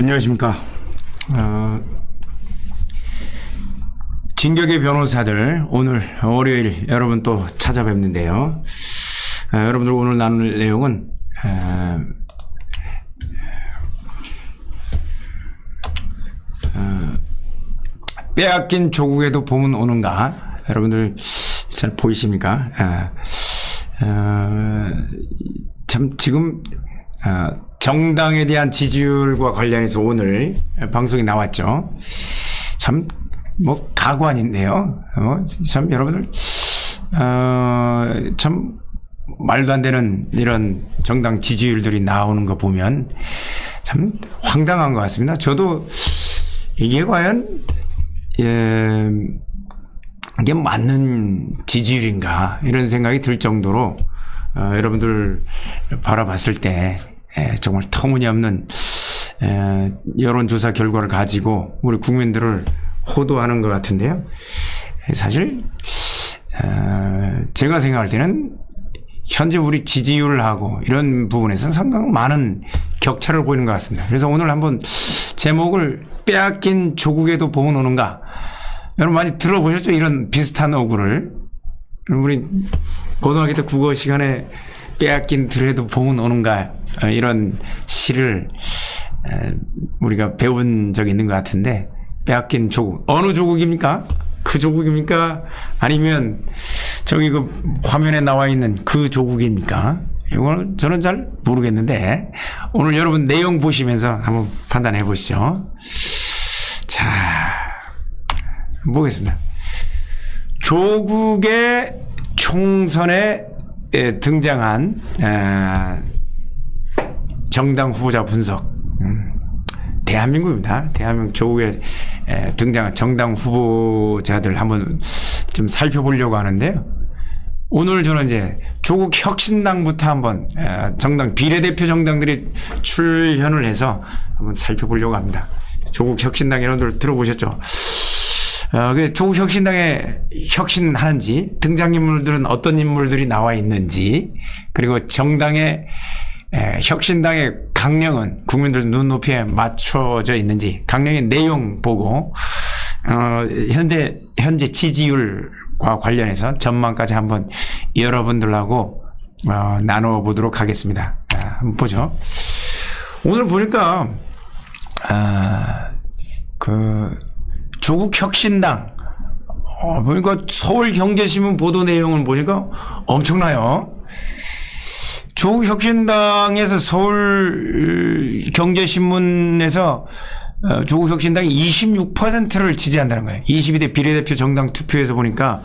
안녕하십니까. 어, 진격의 변호사들 오늘 월요일 여러분 또 찾아뵙는데요. 어, 여러분들 오늘 나눌 내용은 어, 어, 빼앗긴 조국에도 봄은 오는가? 여러분들 잘 보이십니까? 어, 어, 참 지금 어, 정당에 대한 지지율과 관련해서 오늘 방송이 나왔죠. 참 뭐 가관인데요. 어, 참 여러분들 어, 참 말도 안 되는 이런 정당 지지율들이 나오는 거 보면 참 황당한 것 같습니다. 저도 이게 과연 예, 이게 맞는 지지율인가 이런 생각이 들 정도로 어, 여러분들 바라봤을 때 에, 정말 터무니없는 에, 여론조사 결과를 가지고 우리 국민들을 호도하는 것 같은데요. 에, 사실 어, 제가 생각할 때는 현재 우리 지지율하고 이런 부분에서는 상당히 많은 격차를 보이는 것 같습니다. 그래서 오늘 한번 제목을 빼앗긴 조국에도 봄은 오는가 여러분 많이 들어보셨죠? 이런 비슷한 어구를. 우리 고등학교 때 국어 시간에 빼앗긴 들에도 봄은 오는가 어, 이런 시를 에, 우리가 배운 적이 있는 것 같은데 빼앗긴 조국 어느 조국입니까? 그 조국입니까? 아니면 저기 그 화면에 나와 있는 그 조국입니까? 이걸 저는 잘 모르겠는데 오늘 여러분 내용 보시면서 한번 판단해 보시죠. 자, 보겠습니다. 조국의 총선에 에, 등장한 에, 정당 후보자 분석. 음, 대한민국입니다. 대한민국 조국에 에, 등장한 정당 후보자들 한번 좀 살펴보려고 하는데요. 오늘 저는 이제 조국 혁신당부터 한번 에, 정당 비례대표 정당들이 출현을 해서 한번 살펴보려고 합니다. 조국 혁신당 여러분들 들어보셨죠? 어, 그 조국 혁신당에 혁신하는지 등장인물들은 어떤 인물들이 나와 있는지 그리고 정당의 에, 혁신당의 강령은 국민들 눈높이에 맞춰져 있는지 강령의 내용 보고 어, 현재 현재 지지율과 관련해서 전망까지 한번 여러분들하고 어, 나눠 보도록 하겠습니다. 아, 한번 보죠. 오늘 보니까 아, 그 조국 혁신당 어, 보니까 서울 경제신문 보도 내용을 보니까 엄청나요. 조국 혁신당에서 서울 경제신문에서 어, 조국 혁신당이 26%를 지지한다는 거예요. 22대 비례대표 정당 투표에서 보니까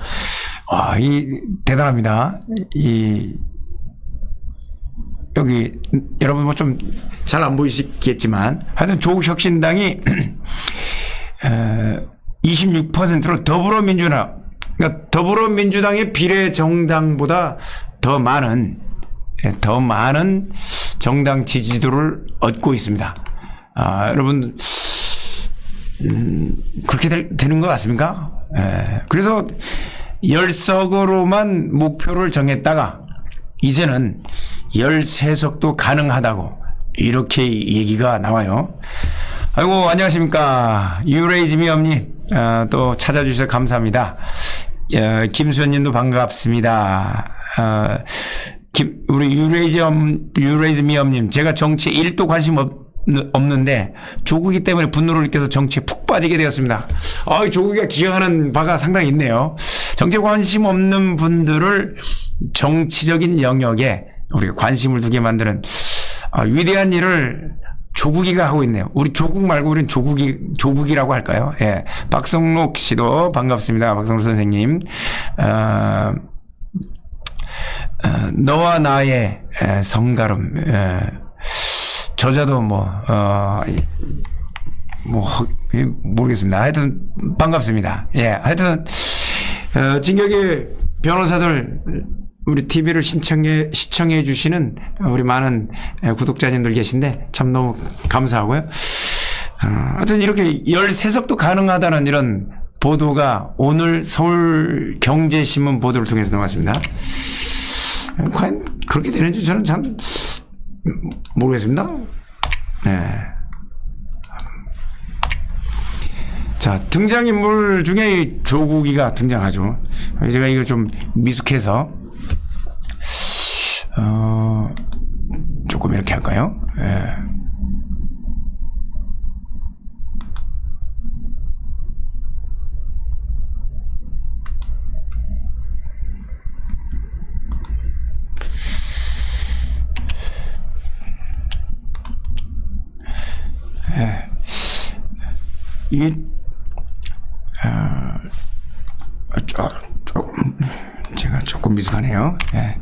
와, 이 대단합니다. 이 여기 여러분 뭐 좀 잘 안 보이시겠지만 하여튼 조국 혁신당이 26%로 더불어민주당 그러니까 더불어민주당의 비례 정당보다 더 많은 예, 더 많은 정당 지지도를 얻고 있습니다. 아, 여러분 음, 그렇게 될, 되는 것 같습니까? 예, 그래서 열석으로만 목표를 정했다가 이제는 13석도 가능하다고 이렇게 얘기가 나와요. 아이고 안녕하십니까 유레이즈미엄님 어, 또 찾아주셔서 감사합니다. 어, 김수현님도 반갑습니다. 어, 김, 우리 유레이즈엄 유레이즈미엄님 제가 정치에 1도 관심 없, 없는데 조국이 때문에 분노를 느껴서 정치에 푹 빠지게 되었습니다. 아, 조국이가 기여하는 바가 상당히 있네요. 정치에 관심 없는 분들을 정치적인 영역에 우리가 관심을 두게 만드는 아, 위대한 일을 조국이가 하고 있네요. 우리 조국 말고 우리는 조국이, 조국이라고 할까요? 예. 박성록 씨도 반갑습니다. 박성록 선생님. 어, 어, 너와 나의 에, 성가름, 에, 저자도 뭐, 어, 뭐, 모르겠습니다. 하여튼, 반갑습니다. 예. 하여튼, 어, 진격의 변호사들, 우리 TV를 신청해, 시청해 주시는 우리 많은 에, 구독자님들 계신데 참 너무 감사하고요. 어, 하여튼 이렇게 13석도 가능하다는 이런 보도가 오늘 서울 경제신문 보도를 통해서 나왔습니다. 과연 그렇게 되는지 저는 참 모르겠습니다. 네. 자, 등장인물 중에 이 조국이가 등장하죠. 제가 이거 좀 미숙해서, 어, 조금 이렇게 할까요? 예. 이, 어, 조, 조금, 제가 조금 미숙하네요. 예.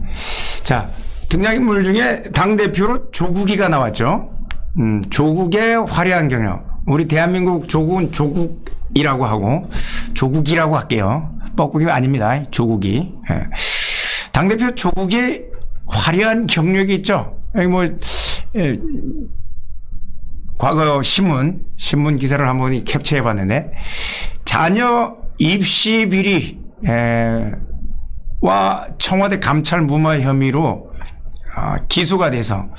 자, 등장인물 중에 당대표로 조국이가 나왔죠. 음, 조국의 화려한 경력. 우리 대한민국 조국은 조국이라고 하고, 조국이라고 할게요. 뻐꾸기 아닙니다. 조국이. 예. 당대표 조국의 화려한 경력이 있죠. 뭐, 예, 과거 신문, 신문 기사를 한번 캡처해 봤는데, 자녀 입시 비리, 에, 와 청와대 감찰 무마 혐의로 아, 기소가 돼서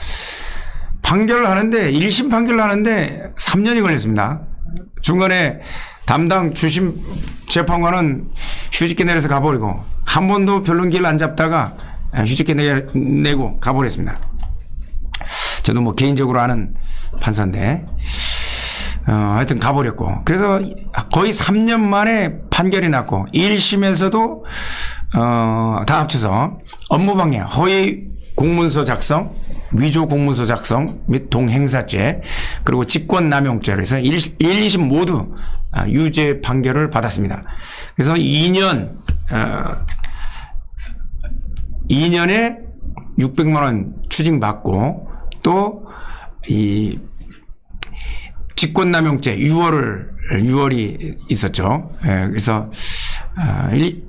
판결을 하는데, 1심 판결을 하는데 3년이 걸렸습니다. 중간에 담당 주심 재판관은 휴직기 내려서 가버리고, 한 번도 변론기를 안 잡다가 휴직기 내, 내고 가버렸습니다. 저도 뭐 개인적으로 아는 판사인데, 어, 하여튼 가버렸고. 그래서 거의 3년 만에 판결이 났고, 1심에서도, 어, 다 합쳐서 업무방해, 허위 공문서 작성, 위조 공문서 작성 및 동행사죄, 그리고 직권남용죄로 해서 1, 1 2심 모두 아, 유죄 판결을 받았습니다. 그래서 2년, 어, 2년에 600만 원 추징받고 또 이 직권남용죄 6월을 6월이 있었죠. 예, 그래서 아, 1,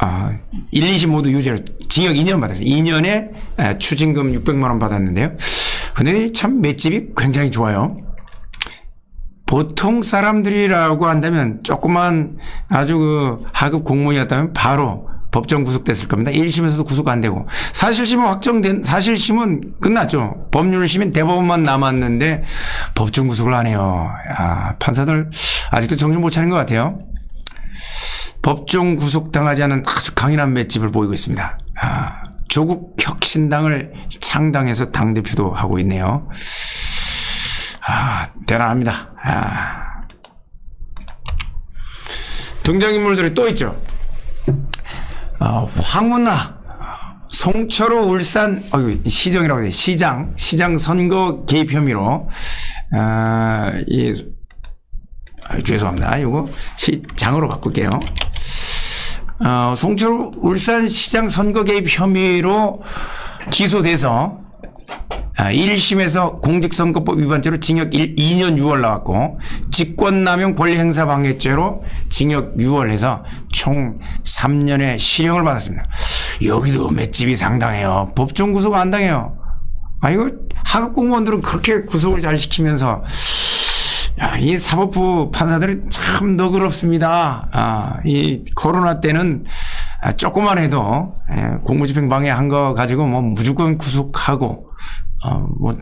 아, 1, 2심 모두 유죄로 징역 2년 받았어요. 2년에 에, 추징금 600만 원 받았는데요. 근데 참 맷집이 굉장히 좋아요. 보통 사람들이라고 한다면 조그만 아주 그 하급 공무원이었다면 바로 법정 구속됐을 겁니다. 1심에서도 구속 안 되고 사실심은 확정된 사실심은 끝났죠. 법률심은 대법원만 남았는데 법정 구속을 안 해요. 아, 판사들 아직도 정신 못 차린 것 같아요. 법정 구속당하지 않은 아주 강인한 맷집을 보이고 있습니다. 아, 조국 혁신당을 창당해서 당대표도 하고 있네요. 아, 대단합니다. 아. 등장인물들이 또 있죠. 어, 황운하, 송철호 울산 어유 시정이라고 돼 시장 시장 선거 개입 혐의로 아, 이 아, 죄송합니다. 이거 시장으로 바꿀게요. 어, 송철호 울산 시장 선거 개입 혐의로 기소돼서 아, 1심에서 공직선거법 위반죄로 징역 1, 2년 6월 나왔고 직권남용 권리행사 방해죄로 징역 6월 해서 총 3년의 실형을 받았습니다. 여기도 맷집이 상당해요. 법정 구속 안 당해요. 아 이거 하급 공무원들은 그렇게 구속을 잘 시키면서 야, 이 사법부 판사들이 참 너그럽습니다. 아, 이 코로나 때는 아, 조금만 해도 예, 공무집행 방해한 거 가지고 뭐 무조건 구속하고 어, 뭐,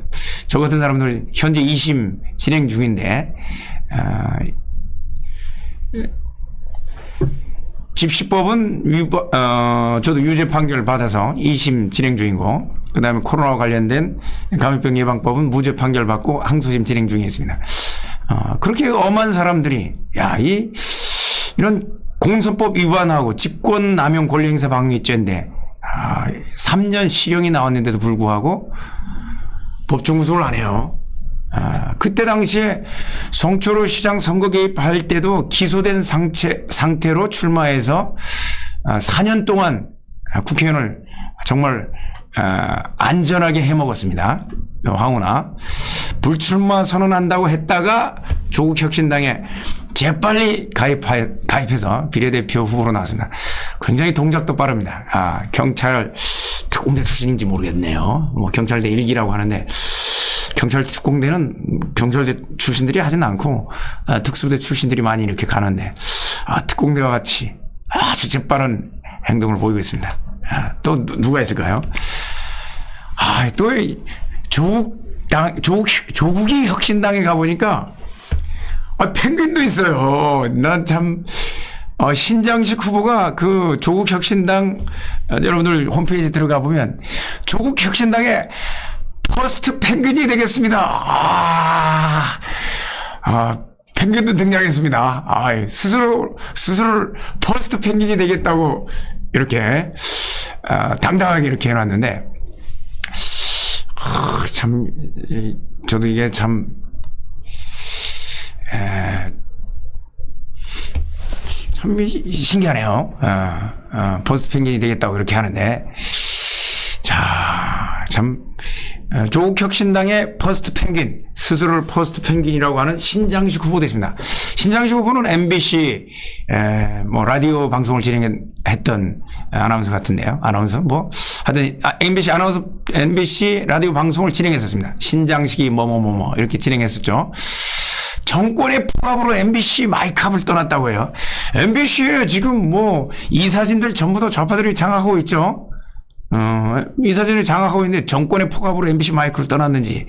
저 같은 사람들 현재 2심 진행 중인데, 아, 집시법은 위법, 어, 저도 유죄 판결을 받아서 2심 진행 중이고, 그 다음에 코로나와 관련된 감염병 예방법은 무죄 판결 받고 항소심 진행 중에 있습니다. 어, 그렇게 엄한 사람들이, 야, 이, 이런 공선법 위반하고 직권남용 권리행사 방해죄인데, 아, 3년 실형이 나왔는데도 불구하고 법정 구속을 안 해요. 아, 그때 당시에 송철호 시장 선거 개입할 때도 기소된 상태, 상태로 출마해서 아, 4년 동안 아, 국회의원을 정말 아, 안전하게 해먹었습니다. 황우나 불출마 선언한다고 했다가 조국 혁신당에 재빨리 가입하, 가입해서 비례대표 후보로 나왔습니다. 굉장히 동작도 빠릅니다. 아, 경찰 특공대 출신인지 모르겠네요. 뭐 경찰대 일기라고 하는데 경찰 특공대는 경찰대 출신들이 하진 않고 아, 특수부대 출신들이 많이 이렇게 가는데 아, 특공대와 같이 아주 재빠른 행동을 보이고 있습니다. 아, 또 누- 누가 있을까요? 아, 또이 조국 당 조국 조국이 혁신당에 가 보니까 아, 펭귄도 있어요. 난 참, 어, 신장식 후보가 그 조국 혁신당, 어, 여러분들 홈페이지 들어가 보면 조국 혁신당의 퍼스트 펭귄이 되겠습니다. 아, 아, 펭귄도 등장했습니다. 아, 스스로, 스스로 퍼스트 펭귄이 되겠다고 이렇게, 아, 당당하게 이렇게 해놨는데, 아, 참, 이, 저도 이게 참, 참 시- 신기하네요. 어, 어, 퍼스트 펭귄이 되겠다고 이렇게 하는데, 자, 참, 어, 조국 혁신당의 퍼스트 펭귄, 스스로를 퍼스트 펭귄이라고 하는 신장식 후보 됐습니다. 신장식 후보는 MBC, 에, 뭐, 라디오 방송을 진행했던 아나운서 같은데요. 아나운서? 뭐, 하여튼, 아, MBC 아나운서, MBC 라디오 방송을 진행했었습니다. 신장식이 뭐뭐뭐뭐 이렇게 진행했었죠. 정권의 포함으로 MBC 마이캅을 떠났다고 해요. MBC에 지금 뭐 이 사진들 전부 다 좌파들이 장악하고 있죠. 어, 이 사진을 장악하고 있는데 정권의 포갑으로 MBC 마이크를 떠났는지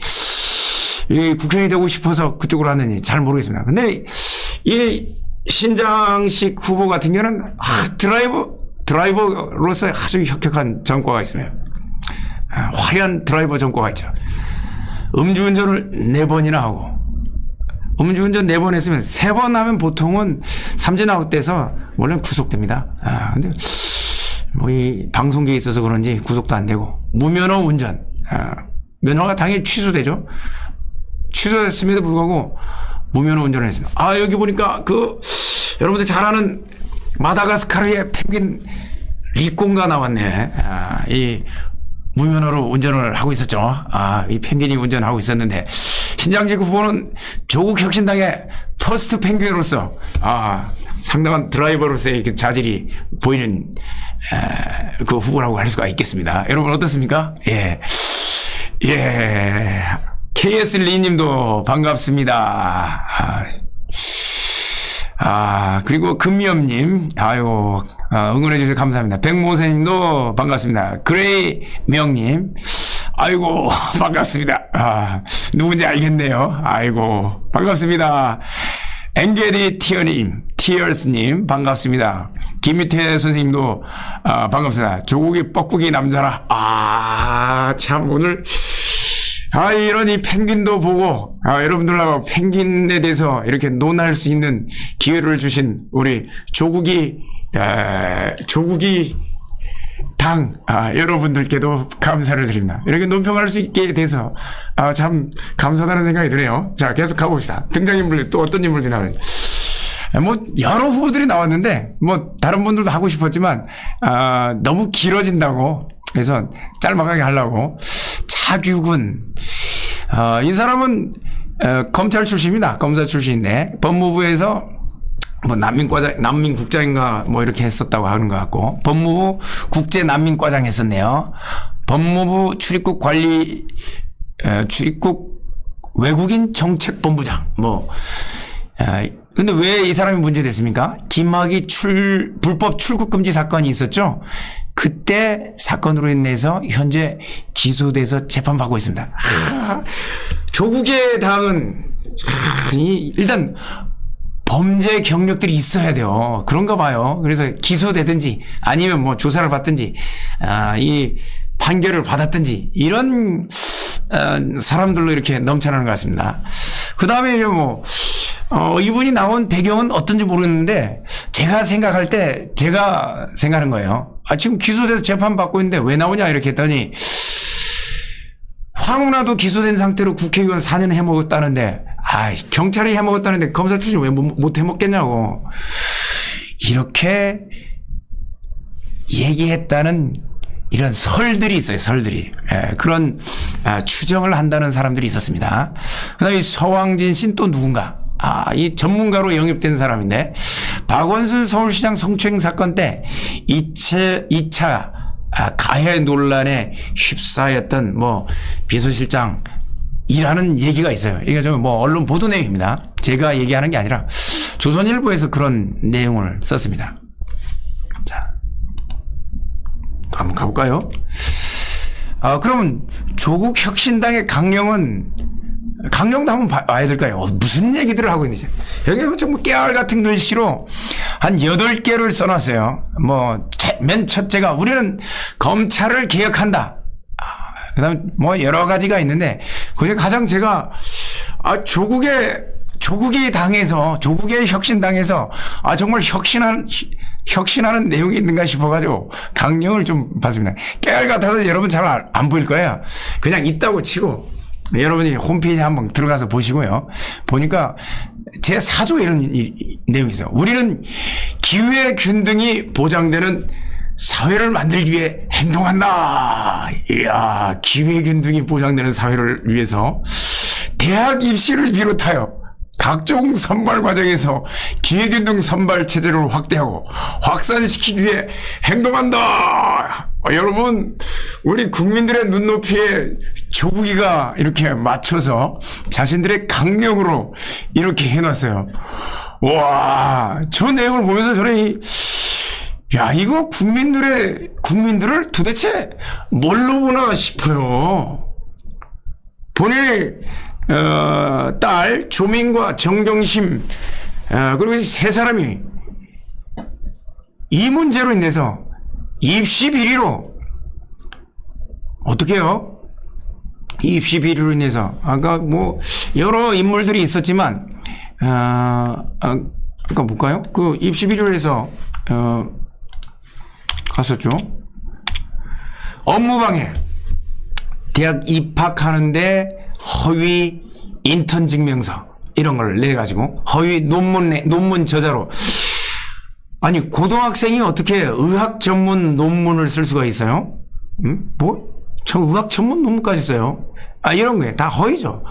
이 국회의원이 되고 싶어서 그쪽으로 왔는지 잘 모르겠습니다. 근데 이 신장식 후보 같은 경우는 아, 드라이버 드라이버로서 아주 혁혁한 전과가 있으며 아, 화려한 드라이버 전과가 있죠. 음주운전을 네 번이나 하고 음주운전 네번 했으면 세번 하면 보통은 삼진 아웃돼서 원래는 구속됩니다. 아, 근데 뭐 이 방송계에 있어서 그런지 구속도 안 되고 무면허 운전. 아, 면허가 당연히 취소되죠. 취소됐음에도 불구하고 무면허 운전을 했습니다. 아, 여기 보니까 그 여러분들 잘 아는 마다가스카르의 펭귄 리콘가 나왔네. 아, 이 무면허로 운전을 하고 있었죠. 아, 이 펭귄이 운전하고 있었는데 신장식 후보는 조국 혁신당의 퍼스트 펭귄으로서 아, 상당한 드라이버로서의 그 자질이 보이는 에, 그 후보라고 할 수가 있겠습니다. 여러분 어떻습니까? 예. 예. KS 리 님도 반갑습니다. 아, 아, 그리고 금미엄님, 아유, 아, 응원해주셔서 감사합니다. 백모세님도 반갑습니다. 그레이 명님, 아이고, 반갑습니다. 아, 누군지 알겠네요. 아이고, 반갑습니다. 앵게리 티어님, 티얼스님, 반갑습니다. 김유태 선생님도, 아, 반갑습니다. 조국이 뻐꾸기 남자라. 아, 참, 오늘, 아, 이런 이 펭귄도 보고, 아, 여러분들하고 펭귄에 대해서 이렇게 논할 수 있는 기회를 주신 우리 조국이, 에, 조국이 당, 아, 여러분들께도 감사를 드립니다. 이렇게 논평할 수 있게 돼서, 아, 참, 감사하다는 생각이 드네요. 자, 계속 가봅시다. 등장인물, 또 어떤 인물들이 나오는지. 뭐, 여러 후보들이 나왔는데, 뭐, 다른 분들도 하고 싶었지만, 아, 너무 길어진다고 해서 짤막하게 하려고. 차규근. 어, 이 사람은, 어, 검찰 출신입니다. 검사 출신인데, 법무부에서 뭐 난민과장, 난민국장인가 뭐 이렇게 했었다고 하는 것 같고, 법무부 국제 난민과장 했었네요. 법무부 출입국 관리, 에, 출입국 외국인 정책본부장, 뭐, 에, 근데 왜 이 사람이 문제됐습니까? 김학의 출, 불법 출국 금지 사건이 있었죠? 그때 사건으로 인해서 현재 기소돼서 재판받고 있습니다. 하, 조국의 이, 일단, 범죄 경력들이 있어야 돼요. 그런가 봐요. 그래서 기소되든지 아니면 뭐 조사를 받든지 아, 이 판결을 받았든지 이런 어, 사람들로 이렇게 넘쳐나는 것 같습니다. 그 다음에 뭐 어, 이분이 나온 배경은 어떤지 모르겠는데 제가 생각할 때 제가 생각하는 거예요. 아, 지금 기소돼서 재판 받고 있는데 왜 나오냐 이렇게 했더니 황운하도 기소된 상태로 국회의원 4년 해먹었다는데, 아 경찰이 해먹었다는데 검사 출신 왜 못 해먹겠냐고. 이렇게 얘기했다는 이런 설들이 있어요, 설들이. 예, 그런 아, 추정을 한다는 사람들이 있었습니다. 그 다음에 서왕진 씨는 또 누군가? 아, 이 전문가로 영입된 사람인데, 박원순 서울시장 성추행 사건 때 2차, 2차 아, 가해 논란에 휩싸였던 뭐 비서실장 이라는 얘기가 있어요. 이게 좀 뭐 언론 보도 내용입니다. 제가 얘기하는 게 아니라 조선일보에서 그런 내용을 썼습니다. 자, 한번 가볼까요? 아, 그러면 조국 혁신당의 강령은 강령도 한번 봐- 봐야 될까요? 어, 무슨 얘기들을 하고 있는지. 여기 뭐 정말 깨알 같은 글씨로 한 8개를 써놨어요. 뭐, 첫- 맨 첫째가 우리는 검찰을 개혁한다. 그 다음에 뭐 여러 가지가 있는데, 그중에 가장 제가, 아, 조국의, 조국이 당해서, 조국의 혁신당해서, 아, 정말 혁신한, 혁신하는 내용이 있는가 싶어가지고, 강령을 좀 봤습니다. 깨알 같아서 여러분 잘 안 보일 거예요. 그냥 있다고 치고, 네, 여러분이 홈페이지 한번 들어가서 보시고요. 보니까 제 4조에 이런 내용이 있어요. 우리는 기회 균등이 보장되는 사회를 만들기 위해 행동한다. 이야, 기회 균등이 보장되는 사회를 위해서 대학 입시를 비롯하여 각종 선발 과정에서 기회균등 선발 체제를 확대하고 확산시키기 위해 행동한다. 어, 여러분, 우리 국민들의 눈높이에 조국이가 이렇게 맞춰서 자신들의 강령으로 이렇게 해놨어요. 와, 저 내용을 보면서 저는 이, 야, 이거 국민들의, 국민들을 도대체 뭘로 보나 싶어요. 본인의 어, 딸 조민과 정경심 어, 그리고 이세 사람이 이 문제로 인해서 입시 비리로 어떻게 해요? 입시 비리로 인해서 아까 뭐 여러 인물들이 있었지만 어, 아, 아까 볼까요? 그 입시 비리로 해서 어, 갔었죠. 업무방해 대학 입학하는데 허위 인턴 증명서 이런 걸 내 가지고 허위 논문 내- 논문 저자로 아니 고등학생이 어떻게 의학 전문 논문을 쓸 수가 있어요? 음? 뭐? 저 의학 전문 논문까지 써요. 아 이런 게 다 허위죠.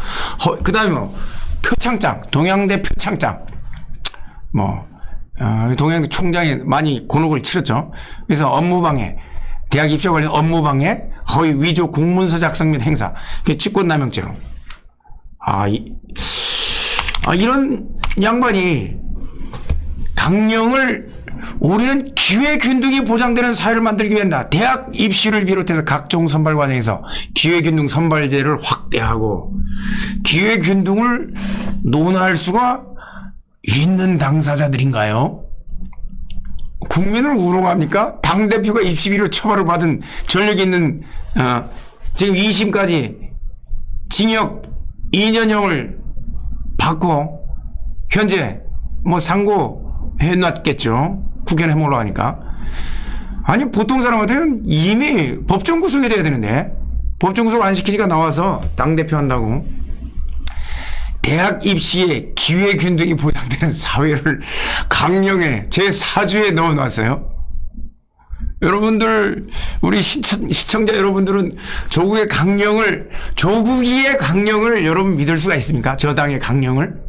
허, 그다음에 뭐 표창장 동양대 표창장 뭐 어, 동양대 총장이 많이 곤혹을 치렀죠. 그래서 업무방해 대학 입시 관련 업무방해 허위 위조 공문서 작성 및 행사 그 직권남용죄로 아, 이, 아 이런 양반이 강령을 우리는 기회 균등이 보장되는 사회를 만들기 위한다. 대학 입시를 비롯해서 각종 선발 과정에서 기회 균등 선발제를 확대하고 기회 균등을 논할 수가 있는 당사자들인가요? 국민을 우롱합니까? 당 대표가 입시비로 처벌을 받은 전력이 있는, 어, 지금 2심까지 징역 2년형을 받고, 현재 뭐 상고해 놨겠죠. 국회는 해먹으러 하니까. 아니, 보통 사람한테는 이미 법정 구속이 돼야 되는데, 법정 구속 안 시키니까 나와서 당대표 한다고. 대학 입시에 기회 균등이 보장되는 사회를 강령에 제 4주에 넣어놨어요. 여러분들 우리 시청, 시청자 여러분들은 조국의 강령을 조국이의 강령을 여러분 믿을 수가 있습니까? 저 당의 강령을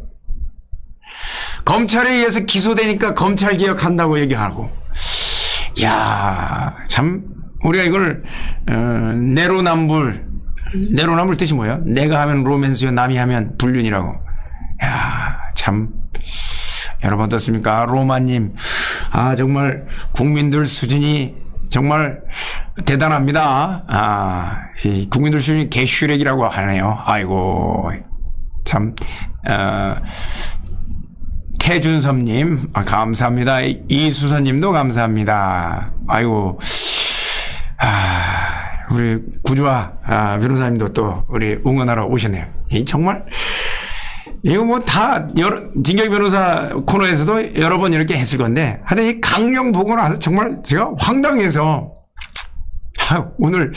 검찰에 의해서 기소되니까 검찰 개혁한다고 얘기하고 야 참 우리가 이걸 어, 내로남불 내로남불 뜻이 뭐예요? 내가 하면 로맨스요 남이 하면 불륜이라고 야 참 여러분 어떻습니까? 로마님. 아, 정말 국민들 수준이 정말 대단합니다. 아, 이 국민들 수준이 개슈렉이라고 하네요. 아이고, 참, 어, 태준섭님, 아, 감사합니다. 이수선님도 감사합니다. 아이고, 아, 우리 구주아 아, 변호사님도 또 우리 응원하러 오셨네요. 이 정말 이거 뭐 다 여러 진경 변호사 코너에서도 여러 번 이렇게 했을 건데 하여튼 이 강령 보고 나서 정말 제가 황당해서 아, 오늘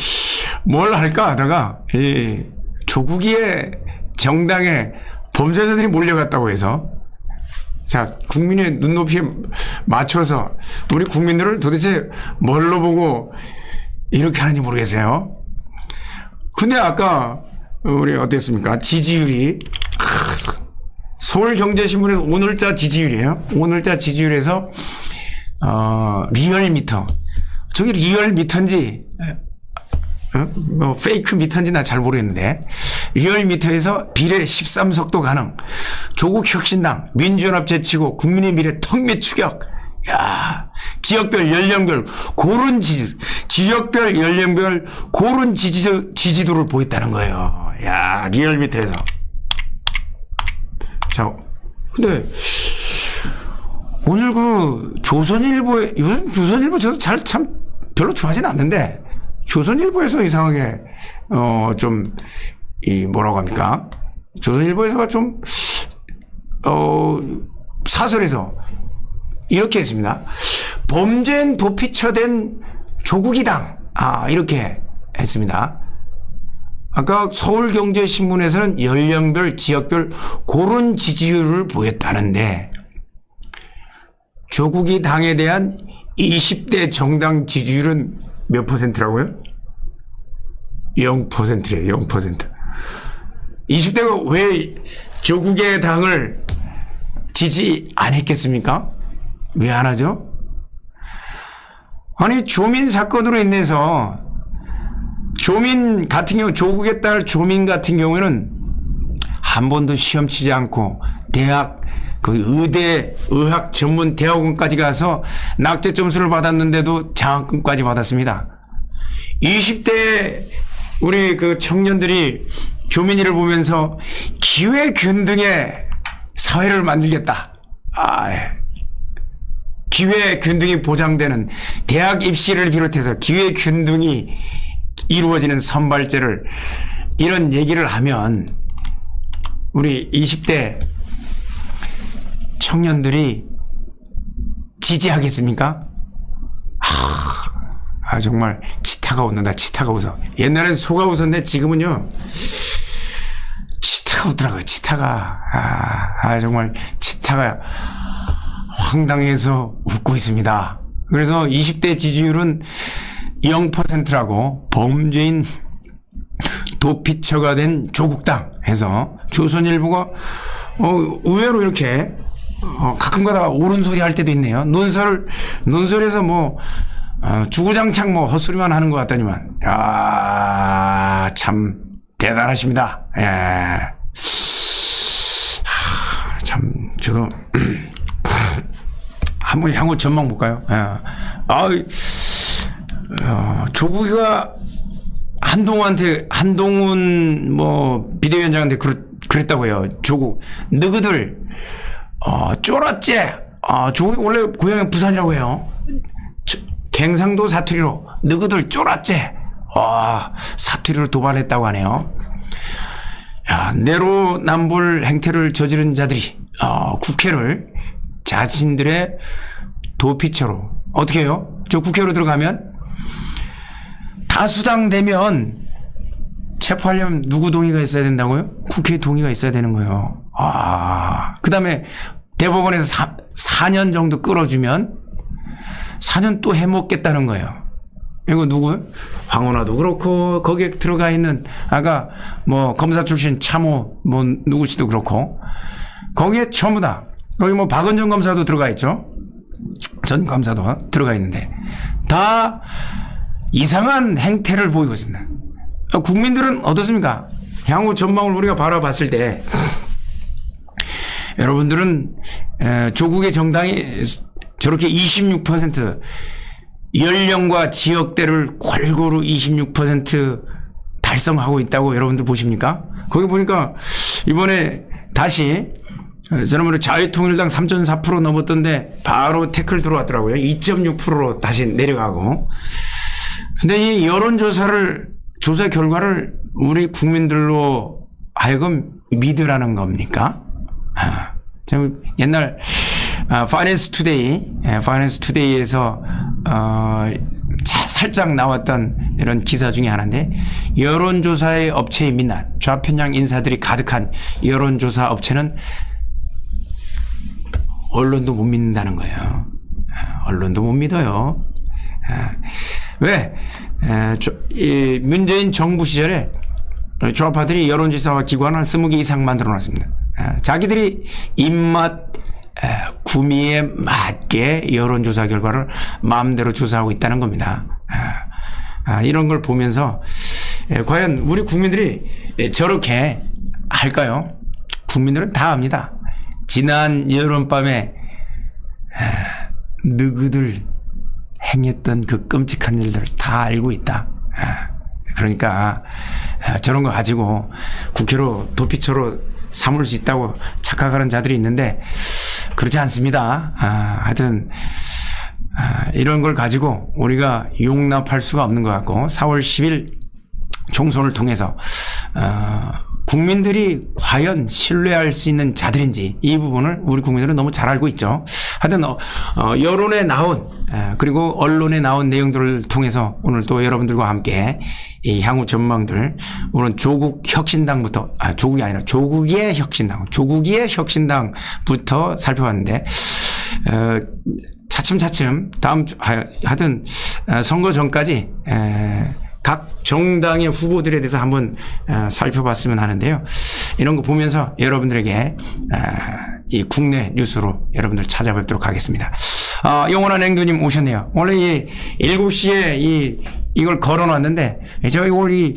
뭘 할까 하다가 이 조국이의 정당에 범죄자들이 몰려갔다고 해서 자 국민의 눈높이에 맞춰서 우리 국민들을 도대체 뭘로 보고 이렇게 하는지 모르겠어요. 근데 아까 우리 어땠습니까? 지지율이 서울경제신문의 오늘자 지지율이에요. 오늘자 지지율에서 어, 리얼미터. 저게 리얼미터인지 어? 뭐 페이크 미터인지 나 잘 모르겠는데 리얼미터에서 비례 13석도 가능. 조국 혁신당 민주연합 제치고 국민의 미래 턱밑 추격. 야 지역별 연령별 고른 지지 지역별 연령별 고른 지지 지지도를 보였다는 거예요. 야 리얼미터에서 자, 근데 오늘 그 조선일보에 요즘 조선일보 저도 잘 참 별로 좋아하진 않는데 조선일보에서 이상하게 어좀 이 뭐라고 합니까? 조선일보에서가 좀 어 사설에서 이렇게 했습니다. 범죄엔 도피처된 조국이당 아 이렇게 했습니다. 아까 서울경제신문에서는 연령별, 지역별 고른 지지율을 보였다는데 조국이 당에 대한 20대 정당 지지율은 몇 퍼센트라고요? 0%래요, 0%. 20대가 왜 조국의 당을 지지 안 했겠습니까? 왜 안 하죠? 아니, 조민 사건으로 인해서 조민 같은 경우 조국의 딸 조민 같은 경우에는 한 번도 시험 치지 않고 대학 그 의대 의학 전문 대학원까지 가서 낙제 점수를 받았는데도 장학금까지 받았습니다. 20대 우리 그 청년들이 조민이를 보면서 기회 균등의 사회를 만들겠다. 아, 기회 균등이 보장되는 대학 입시를 비롯해서 기회 균등이 이루어지는 선발제를 이런 얘기를 하면 우리 20대 청년들이 지지하겠습니까? 하, 아 정말 치타가 웃는다 치타가 웃어 옛날엔 소가 웃었는데 지금은요 치타가 웃더라고요 치타가 아, 아 정말 치타가 황당해서 웃고 있습니다 그래서 20대 지지율은 0%라고 범죄인 도피처가 된 조국당 해서 조선일보가 어, 의외로 이렇게 어, 가끔가다 옳은 소리 할 때도 있네요. 논설 논설에서 뭐 어, 주구장창 뭐 헛소리만 하는 것 같더니만 아참 대단하십니다. 예. 하, 참 저도 한번 향후 전망 볼까요? 예. 아, 어, 조국이가 한동훈한테 한동훈 뭐 비대위원장한테 그랬, 그랬다고 해요. 조국 너희들 어, 쫄았지? 어, 조국이 원래 고향이 부산이라고 해요. 저, 갱상도 사투리로 너희들 쫄았지? 어, 사투리로 도발했다고 하네요. 야, 내로남불 행태를 저지른 자들이 어, 국회를 자신들의 도피처로 어떻게 해요? 저 국회로 들어가면 다수당 되면 체포하려면 누구 동의가 있어야 된다고요? 국회 동의가 있어야 되는 거예요. 아, 그 다음에 대법원에서 사, 4년 정도 끌어주면 4년 또 해먹겠다는 거예요. 이거 누구? 황운하도 그렇고 거기에 들어가 있는 아까 뭐 검사 출신 참호 뭐 누구시도 그렇고 거기에 전부 다 거기 뭐 박은정 검사도 들어가 있죠. 전 검사도 들어가 있는데 다 이상한 행태를 보이고 있습니다. 어, 국민들은 어떻습니까? 향후 전망을 우리가 바라봤을 때 여러분들은 에, 조국의 정당이 저렇게 26% 연령과 지역대를 골고루 26% 달성하고 있다고 여러분들 보십니까? 거기 보니까 이번에 다시 지난번에 자유통일당 3.4% 넘었던데 바로 태클 들어왔더라고요. 2.6%로 다시 내려가고. 근데 이 여론조사를 조사 결과를 우리 국민들로 하여금 믿으라는 겁니까? 아, 좀 옛날 아, 파이낸스 투데이, 예, 파이낸스 투데이에서 어, 자, 살짝 나왔던 이런 기사 중에 하나인데 여론조사의 업체의 민낯, 좌편향 인사들이 가득한 여론조사 업체는 언론도 못 믿는다는 거예요. 아, 언론도 못 믿어요. 아, 왜? 이 문재인 정부 시절에 좌파들이 여론조사 기관을 20개 이상 만들어 놨습니다. 아, 자기들이 입맛 에, 구미에 맞게 여론조사 결과를 마음대로 조사하고 있다는 겁니다. 아, 아, 이런 걸 보면서 에, 과연 우리 국민들이 에, 저렇게 할까요? 국민들은 다 압니다. 지난 여름밤에 너희들 행했던 그 끔찍한 일들을 다 알고 있다. 그러니까 저런 거 가지고 국회로 도피처로 삼을 수 있다고 착각하는 자들이 있는데 그렇지 않습니다. 아, 하여튼 아, 이런 걸 가지고 우리가 용납할 수가 없는 것 같고 4월 10일 총선을 통해서 어, 국민들이 과연 신뢰할 수 있는 자들인지 이 부분을 우리 국민들은 너무 잘 알고 있죠. 하여튼 어, 어, 여론에 나온 에, 그리고 언론에 나온 내용들을 통해서 오늘 또 여러분들과 함께 이 향후 전망들 오늘 조국 혁신당부터 아 조국이 아니라 조국의 혁신당 조국의 혁신당부터 살펴봤는데 어, 차츰차츰 다음 주 하- 하여튼 어, 선거 전까지 에, 각 정당의 후보들에 대해서 한번 어, 살펴봤으면 하는데요. 이런 거 보면서 여러분들에게 어, 이 국내 뉴스로 여러분들 찾아뵙도록 하겠습니다. 아, 영원한 행두님 오셨네요. 원래 이 7시에 이, 이걸 걸어놨는데, 저희 오늘 이,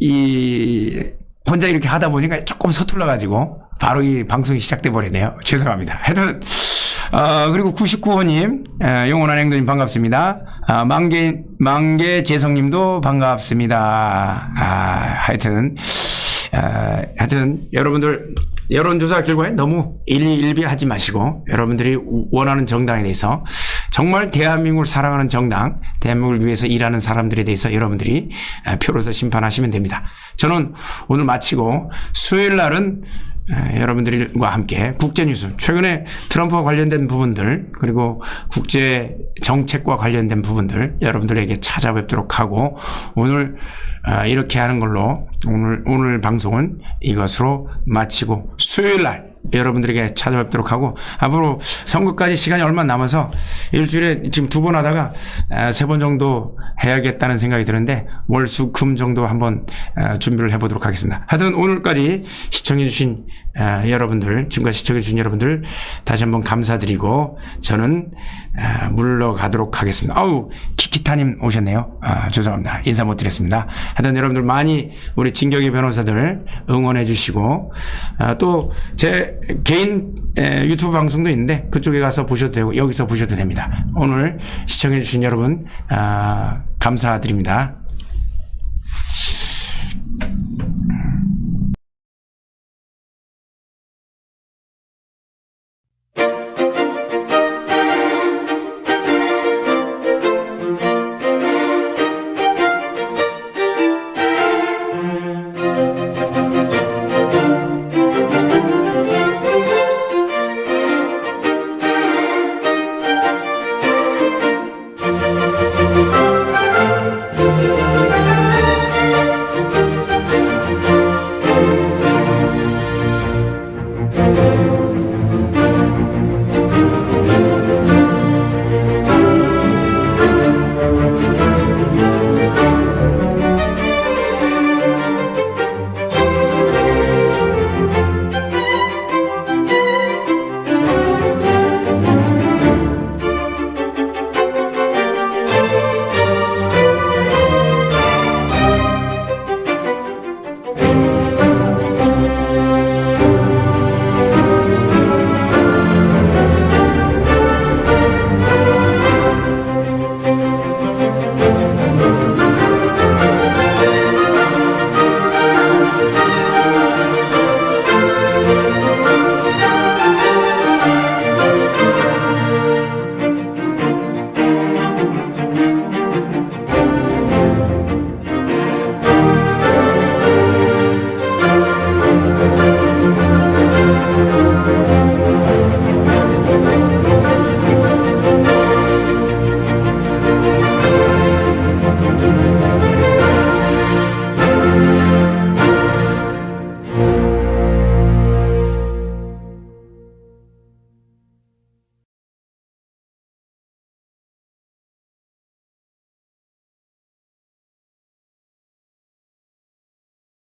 이, 혼자 이렇게 하다 보니까 조금 서툴러 가지고, 바로 이 방송이 시작돼 버리네요. 죄송합니다. 하여튼, 아, 그리고 99호님, 영원한 행도님 반갑습니다. 아, 만개, 만개 재성님도 반갑습니다. 아, 하여튼, 아, 하여튼, 여러분들, 여론조사 결과에 너무 일희일비 하지 마시고, 여러분들이 원하는 정당에 대해서 정말 대한민국을 사랑하는 정당, 대한민국을 위해서 일하는 사람들에 대해서 여러분들이 아, 표로서 심판하시면 됩니다. 저는 오늘 마치고 수요일 날은 에, 여러분들과 함께 국제 뉴스, 최근에 트럼프와 관련된 부분들, 그리고 국제 정책과 관련된 부분들 여러분들에게 찾아뵙도록 하고 오늘 아, 이렇게 하는 걸로 오늘 오늘 방송은 이것으로 마치고 수요일 날 여러분들에게 찾아뵙도록 하고 앞으로 선거까지 시간이 얼마 남아서 일주일에 지금 두 번 하다가 세 번 정도 해야겠다는 생각이 드는데 월수금 정도 한번 아, 준비를 해보도록 하겠습니다. 하여튼 오늘까지 시청해주신 아, 여러분들 지금까지 시청해주신 여러분들 다시 한번 감사드리고 저는 아, 물러가도록 하겠습니다. 아우 키키타님 오셨네요. 아, 죄송합니다. 인사 못 드렸습니다. 하여튼 여러분들 많이 우리 진격의 변호사들 응원해 주시고 아, 또 제 개인 에, 유튜브 방송도 있는데 그쪽에 가서 보셔도 되고 여기서 보셔도 됩니다. 오늘 시청해 주신 여러분 아, 감사드립니다.